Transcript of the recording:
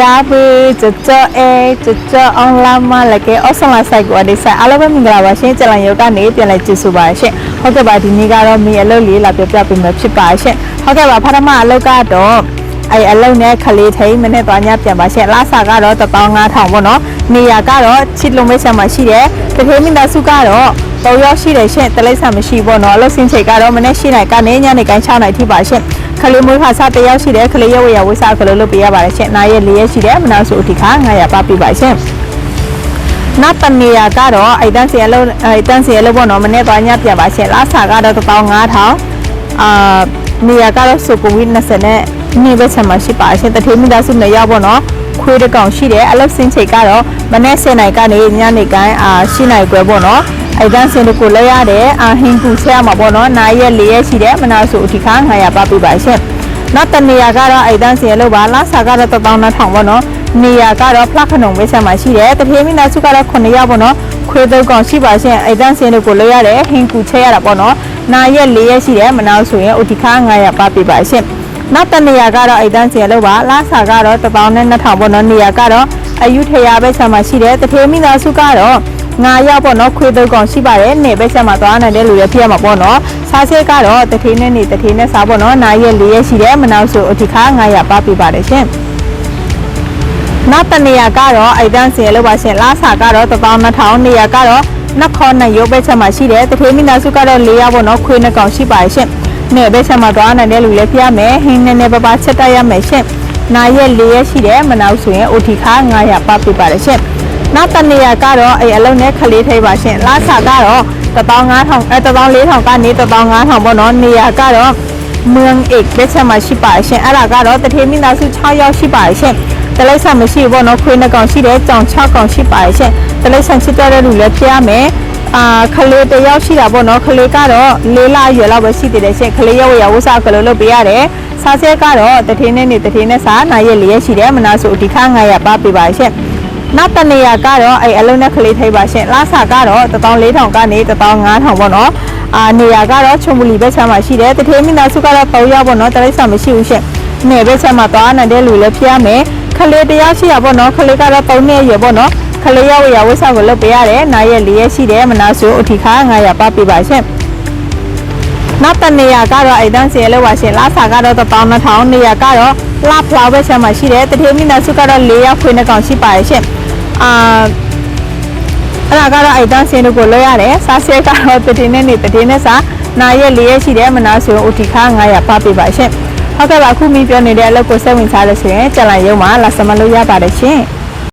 ဒါဘီချချအဲချချအွန်လိုင်းမှာလည်းကဲအော်ဆန်လာဆိုင်ကိုအဒီဆိုင်အားလုံးပဲမင်္ဂလာပါရှင်ကျလန်ယောကနေပြန်လဲကြည့်ဆိုပါရှင်ဟုတ်ကဲ့ပါဒီနေ့ကတော့မီအလုပ်လေးလာပြပြပေးမယ်ဖြစ်ပါရှင်ဟုတ်ကဲ့ပါပထမအလုပ်ကတော့အဲအလုံးနဲ့ခလေးထိန်မနေ့သွားညပြန်ပါရှင်လာစာကတော့15000ပေါ့နော်နေရာကတော့ချစ်လုံးမိတ်ဆက်မှာရှိတယ်တထေးမိသားစုကတော့တော်ရောက်ရှိတယ်ရှင်တလိမ့်ဆာမရှိပေါ့နော်အလုပ်စင်ချိန်ကတော့မနေ့ရှိနိုင်ကနေညနေတိုင်း6နိုင်ထိပါရှင် ခလေးမွေးခါစားတယောက်ရှိတယ်ခလေးရဝရဝိစားကလေးလုပ်ပေးရပါတယ်ရှင်နားရဲ့လေးရရှိတယ်မနာဆိုအထိခါ900ပါပြပါရှင်နောက်တနေရာကတော့အိုက်တန်းစီအလုံးအိုက်တန်းစီအလုံးပေါ့နော်မနေ့သွားညပြန်ပါရှင်လာစာကတော့15000အာနေရာကတော့ဆိုကိုဝိ20နဲ့နေဘက်ဆက်မှာရှိပါရှင်တထေးမိသားစုနဲ့ရောက်ပေါ့နော်ခွေးတစ်ကောင်ရှိတယ်အလုပ်စင်ချိန်ကတော့မနေ့10နိုင်ကနေညနေတိုင်းအာရှိနိုင်ွယ်ပေါ့နော် အိုက်တန်းစင်တို့ကိုလဲရတယ်အာဟင်ကူဆဲရမှာပေါ့နော်နားရက်လေးရက်ရှိတယ်မနာဆိုအထိခါ900ပါပြပါရှင်နောက်တနေရာကတော့အိုက်တန်းစင်လို့ပါလာစာကတော့12000ပေါ့နော်နေရာကတော့ဖလခနုံဝိဆက်မှာရှိတယ်တထေးမိသားစုကတော့9ရောက်ပေါ့နော်ခွေးသုံးကောင်ရှိပါရှင်အိုက်တန်းစင်တို့ကိုလဲရတယ်ဟင်ကူချဲရတာပေါ့နော်နားရက်လေးရက်ရှိတယ်မနာဆိုရင်အထိခါ900ပါပြပါရှင်နောက်တနေရာကတော့အိတ်တန်းစီလို့ပါလာစာကတော့1000နဲ့2000ပေါ့နော်နေရာကတော့အယူထရာပဲဆံမှာရှိတယ်တထေးမိသားစုကတော့ ငါရောက်ပေါ့နော်ခွေးတုပ်ကောင်ရှိပါတယ်နေပဲဆက်မှာသွားနိုင်တဲ့လူတွေဖြစ်ရမှာပေါ့နော်စားစဲကတော့တထေးနဲ့နေတထေးနဲ့စားပေါ့နော်နာရက်လေးရက်ရှိတယ်မနောက်ဆိုအထိခါ900ပါပြပါတယ်ရှင်နောက်တနေရာကတော့အိတ်တန်းစီလို့ပါရှင်လာစာကတော့1000နေရာကတော့နက်ခေါ်နဲ့ရုပ်ပဲချက်မှာရှိတယ်တထေးမိသားစုကတော့၄ရောက်ပေါ့နော်ခွေးနှစ်ကောင်ရှိပါတယ်ရှင်နဲ့ပဲချက်မှာသွားနိုင်တဲ့လူလည်းပြရမယ်ဟင်းနေနေပပချက်တတ်ရမယ်ရှင်နာရက်၄ရက်ရှိတယ်မနောက်ဆိုရင် OT ခါ900ပါပြပါတယ်ရှင် နောက်တနေရာကတော့အဲ့အလုံးနဲ့ခလေးထိပ်ပါရှင်လာစာကတော့15000အဲ14000ကနေ15000ပေါ့နော်နေရာကတော့เมืองเอกပဲချက်မှာရှိပါရှင်အဲ့ဒါကတော့တထေးမိသားစု6ယောက်ရှိပါရှင်တလိပ်ဆန်မရှိဘောနော်ခွေးနှစ်ကောင်ရှိတယ်ကြောင်6ကောင်ရှိပါရှင်တလိပ်ဆန်ချစ်တဲ့လူလည်းပြရမယ်အာခလေးတယောက်ရှိတာပေါ့နော်ခလေးကတော့လေးလရွယ်လောက်ပဲရှိသေးတယ်ရှင်ခလေးရောက်ရဝစားကလေးလုပ်ပေးရတယ်စားစဲကတော့တထေးနဲ့နေတထေးနဲ့စားနိုင်ရက်လေးရက်ရှိတယ်မနာဆိုဒီခါ900ပါပေးပါရှင် နောက်တနေရာကတော့အဲ့အလုံးနဲ့ခလေးထိပ်ပါရှင်လာစာကတော့14000ကနေ15000ပေါ့နော်အာနေရာကတော့ချုံပူလီဘက်ဆမ်းမှာရှိတယ်တထေးမိသားစုကတော့3ရောက်ပေါ့နော်တလိပ်ဆန်မရှိဘူးရှင်နေဘက်ဆမ်းမှာသွားနိုင်တဲ့လူလည်းဖျားမယ်ခလေးတယောက်ရှိရပေါ့နော်ခလေးကတော့3နှစ်ရွယ်ပေါ့နော်ခလေးရောက်ရဝတ်ဆောက်ကိုလုပ်ပေးရတယ်နားရက်လေးရက်ရှိတယ်မနာဆိုအထိခါ900ပါပေးပါရှင်နောက်တနေရာကတော့အိတ်တန်းစီလို့ပါရှင်လာစာကတော့12000နေရာကတော့လာဖလာဘက်ဆမ်းမှာရှိတယ်တထေးမိသားစုကတော့4ရောက်ခွေးနှစ်ကောင်ရှိပါရဲ့ရှင် အာအဲ့ဒါကတော့အိုက်တန်းစင်းတို့ကိုလွှဲရတယ်စားစဲကတော့တည်နေနေတည်နေစားနာရက်လေးရက်ရှိတယ်မနာဆိုရင် OT ခါ900ပါပေးပါရှင်ဟုတ်ကဲ့ပါအခုမိပြောနေတဲ့အလုပ်ကိုစိတ်ဝင်စားလို့ဆိုရင်ကြက်လိုက်ရုံမှာလာစမလို့ရပါတယ်ရှင်